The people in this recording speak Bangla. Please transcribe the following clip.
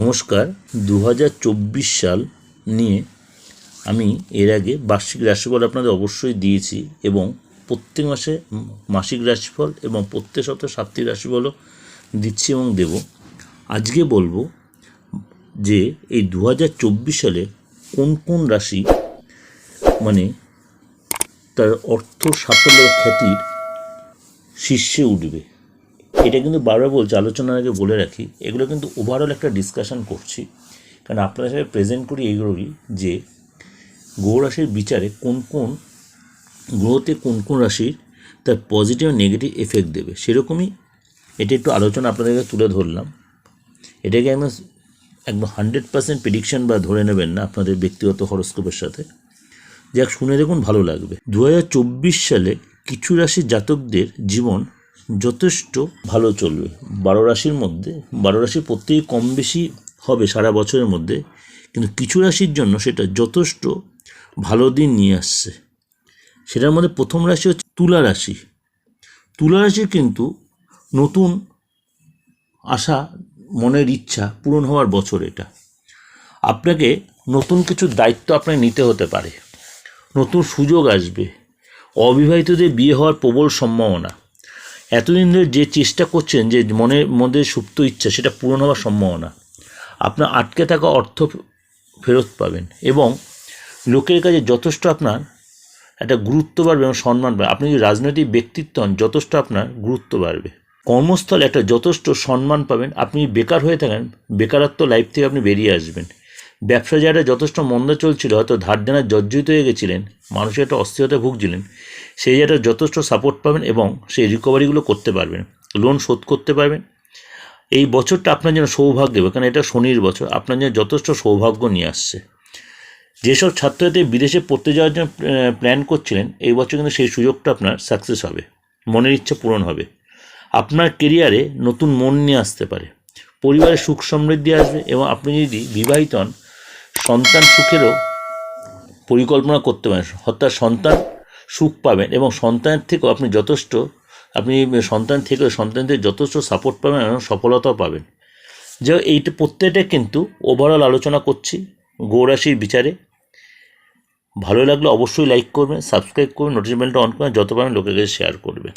নমস্কার। দু হাজার চব্বিশ সাল নিয়ে আমি এর আগে বার্ষিক রাশিফল আপনাদের অবশ্যই দিয়েছি এবং প্রত্যেক মাসে মাসিক রাশিফল এবং প্রত্যেক সপ্তাহে সাপ্তাহিক রাশিফলও দিচ্ছি এবং দেব। আজকে বলব যে এই দু হাজার চব্বিশ সালে কোন কোন রাশি মানে তার অর্থ সাফল্য খ্যাতির শীর্ষে উঠবে। এটা কিন্তু বারবার বলছি, আলোচনার আগে বলে রাখি, এগুলো কিন্তু ওভারঅল একটা ডিসকাশন করছি। কারণ আপনাদের সাথে প্রেজেন্ট করি এইগুলোই যে গ্রহ রাশির বিচারে কোন কোন গ্রহতে কোন কোন রাশির তার পজিটিভ নেগেটিভ এফেক্ট দেবে, সেরকমই এটা একটু আলোচনা আপনাদেরকে তুলে ধরলাম। এটাকে একদম একদম হান্ড্রেড পার্সেন্ট প্রেডিকশন বা ধরে নেবেন না আপনাদের ব্যক্তিগত হরস্কোপের সাথে। যাক, শুনে দেখুন, ভালো লাগবে। দু হাজার চব্বিশ সালে কিছু রাশির জাতকদের জীবন যথেষ্ট ভালো চলবে। বারো রাশির মধ্যে, বারো রাশির প্রত্যেকে কম বেশি হবে সারা বছরের মধ্যে, কিন্তু কিছু রাশির জন্য সেটা যথেষ্ট ভালো দিন নিয়ে আসছে। সেটার মধ্যে প্রথম রাশি হচ্ছে তুলা রাশি। তুলা রাশির কিন্তু নতুন আশা, মনের ইচ্ছা পূরণ হওয়ার বছর এটা। আপনাকে নতুন কিছু দায়িত্ব আপনাকে নিতে হতে পারে। নতুন সুযোগ আসবে। অবিবাহিতদের বিয়ে হওয়ার প্রবল সম্ভাবনা। এতদিন ধরে যে চেষ্টা করছেন যে মনের মধ্যে সুপ্ত ইচ্ছা, সেটা পূরণ হওয়ার সম্ভাবনা, আপনার আটকে থাকা অর্থ ফেরত পাবেন এবং লোকের কাছে যথেষ্ট আপনার একটা গুরুত্ব বাড়বে এবং সম্মান বাড়বে। আপনি যদি রাজনৈতিক ব্যক্তিত্ব হন, যথেষ্ট আপনার গুরুত্ব বাড়বে। কর্মস্থলে একটা যথেষ্ট সম্মান পাবেন। আপনি বেকার হয়ে থাকেন, বেকারত্ব লাইফ থেকে আপনি বেরিয়ে আসবেন। ব্যবসা যারা যথেষ্ট মন্দা চলছিল, হয়তো ধার দেনার জর্জরিত হয়ে গেছিলেন মানুষের একটা অস্থিরতা ভুগছিলেন। সেই জায়গাটা যথেষ্ট সাপোর্ট পাবেন এবং সেই রিকভারিগুলো করতে পারবেন। লোন শোধ করতে পারবেন। এই বছরটা আপনার জন্য সৌভাগ্য দেবে কারণ এটা শনির বছর। আপনার জন্য যথেষ্ট সৌভাগ্য নিয়ে আসছে। যেসব ছাত্রছাত্রী বিদেশে পড়তে যাওয়ার জন্য প্ল্যান করছিলেন, এই বছর কিন্তু সেই সুযোগটা আপনার সাকসেস হবে। মনের ইচ্ছা পূরণ হবে। আপনার কেরিয়ারে নতুন মন নিয়ে আসতে পারে। পরিবারে সুখ সমৃদ্ধি আসবে এবং আপনি যদি বিবাহিত হন সন্তান সুখেরও পরিকল্পনা করতে পারেন। অর্থাৎ সন্তান সুখ পাবেন এবং সন্তানের থেকেও আপনি যথেষ্ট, আপনি সন্তান থেকেও সন্তানদের যথেষ্ট সাপোর্ট পাবেন এবং সফলতাও পাবেন। যে এইটা প্রত্যেকটা কিন্তু ওভারঅল আলোচনা করছি, গৌরাশির বিচারে। ভালো লাগলে অবশ্যই লাইক করবেন সাবস্ক্রাইব করবেন নোটিফিকেশনটা অন করবেন যত পারেন লোকের কাছে শেয়ার করবেন।